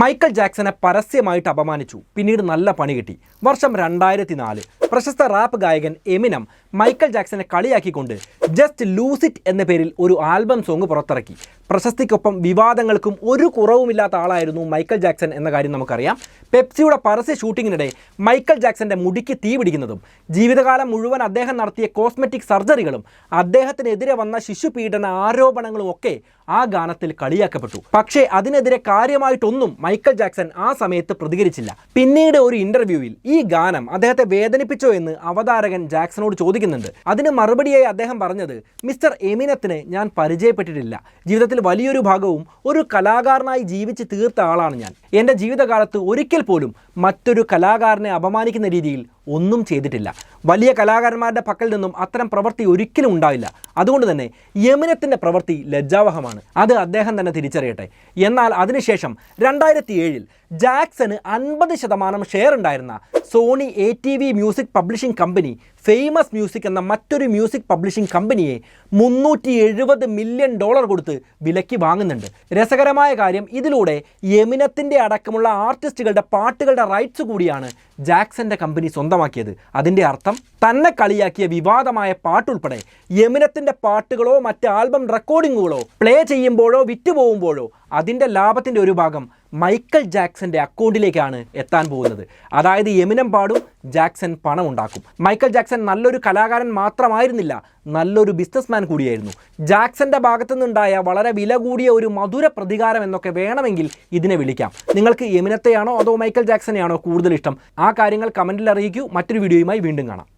Michael ജാക്സനെ പരസ്യമായിട്ട് അപമാനിച്ചു. പിന്നീട് നല്ല പണി കിട്ടി. വർഷം രണ്ടായിരത്തി നാല് പ്രശസ്ത റാപ്പ് ഗായകൻ എമിനം മൈക്കൽ ജാക്സനെ കളിയാക്കിക്കൊണ്ട് ജസ്റ്റ് ലൂസ് ഇറ്റ് എന്ന പേരിൽ ഒരു ആൽബം സോങ് പുറത്തിറക്കി. പ്രശസ്തിക്കൊപ്പം വിവാദങ്ങൾക്കും ഒരു കുറവുമില്ലാത്ത ആളായിരുന്നു മൈക്കൽ ജാക്സൺ എന്ന കാര്യം നമുക്കറിയാം. പെപ്സിയുടെ പരസ്യ ഷൂട്ടിങ്ങിനിടെ മൈക്കൽ ജാക്സന്റെ മുടിക്ക് തീ പിടിക്കുന്നതും ജീവിതകാലം മുഴുവൻ അദ്ദേഹം നടത്തിയ കോസ്മെറ്റിക് സർജറികളും അദ്ദേഹത്തിനെതിരെ വന്ന ശിശുപീഡന ആരോപണങ്ങളും ഒക്കെ ആ ഗാനത്തിൽ കളിയാക്കപ്പെട്ടു. പക്ഷേ അതിനെതിരെ കാര്യമായിട്ടൊന്നും മൈക്കൽ ജാക്സൺ ആ സമയത്ത് പ്രതികരിച്ചില്ല. പിന്നീട് ഒരു ഇന്റർവ്യൂവിൽ ഈ ഗാനം അദ്ദേഹത്തെ വേദനിപ്പിച്ചോ എന്ന് അവതാരകൻ ജാക്സണോട് ചോദിക്കുന്നുണ്ട്. അതിന് മറുപടിയായി അദ്ദേഹം പറഞ്ഞത് മിസ്റ്റർ എമിനത്തിന് ഞാൻ പരിചയപ്പെട്ടിട്ടില്ല. ജീവിതത്തിൽ വലിയൊരു ഭാഗവും ഒരു കലാകാരനായി ജീവിച്ച് തീർത്ത ആളാണ് ഞാൻ. എന്റെ ജീവിതകാലത്ത് ഒരിക്കൽ പോലും മറ്റൊരു കലാകാരനെ അപമാനിക്കുന്ന രീതിയിൽ ഒന്നും ചെയ്തിട്ടില്ല. വലിയ കലാകാരന്മാരുടെ പക്കൽ നിന്നും അത്തരം പ്രവൃത്തി ഒരിക്കലും ഉണ്ടാവില്ല. അതുകൊണ്ട് തന്നെ യമുനത്തിന്റെ പ്രവൃത്തി ലജ്ജാവഹമാണ്. അത് അദ്ദേഹം തന്നെ തിരിച്ചറിയട്ടെ. എന്നാൽ അതിനുശേഷം രണ്ടായിരത്തി ഏഴിൽ ജാക്സന് അൻപത് ശതമാനം ഷെയർ ഉണ്ടായിരുന്ന Sony A T V music publishing company Famous Music എന്ന മറ്റൊരു മ്യൂസിക് പബ്ലിഷിംഗ് കമ്പനിയെ മുന്നൂറ്റി എഴുപത് മില്യൺ ഡോളർ കൊടുത്ത് വിലയ്ക്ക് വാങ്ങുന്നുണ്ട്. രസകരമായ കാര്യം ഇതിലൂടെ യമിനത്തിന്റെ അടക്കമുള്ള ആർട്ടിസ്റ്റുകളുടെ പാട്ടുകളുടെ റൈറ്റ്സ് കൂടിയാണ് ജാക്സന്റെ കമ്പനി സ്വന്തമാക്കിയത്. അതിന്റെ അർത്ഥം തന്നെ കളിയാക്കിയ വിവാദമായ പാട്ടുൾപ്പെടെ യമിനത്തിന്റെ പാട്ടുകളോ മറ്റ് ആൽബം റെക്കോർഡിങ്ങുകളോ പ്ലേ ചെയ്യുമ്പോഴോ വിറ്റുപോകുമ്പോഴോ അതിന്റെ ലാഭത്തിന്റെ ഒരു ഭാഗം മൈക്കൽ ജാക്സന്റെ അക്കൗണ്ടിലേക്കാണ് എത്താൻ പോകുന്നത്. അതായത് യമിനം പാടും ജാക്സൺ പണം ഉണ്ടാക്കും. മൈക്കൽ ജാക്സൺ നല്ലൊരു കലാകാരൻ മാത്രമായിരുന്നില്ല നല്ലൊരു ബിസിനസ്മാൻ കൂടിയായിരുന്നു. ജാക്സന്റെ ഭാഗത്തു നിന്നുണ്ടായ വളരെ വില കൂടിയ ഒരു മധുര പ്രതികാരം എന്നൊക്കെ വേണമെങ്കിൽ ഇതിനെ വിളിക്കാം. നിങ്ങൾക്ക് യമിനത്തെയാണോ അതോ മൈക്കൽ ജാക്സനെയാണോ കൂടുതൽ ഇഷ്ടം? ആ കാര്യങ്ങൾ കമന്റിൽ അറിയിക്കൂ. മറ്റൊരു വീഡിയോയുമായി വീണ്ടും കാണാം.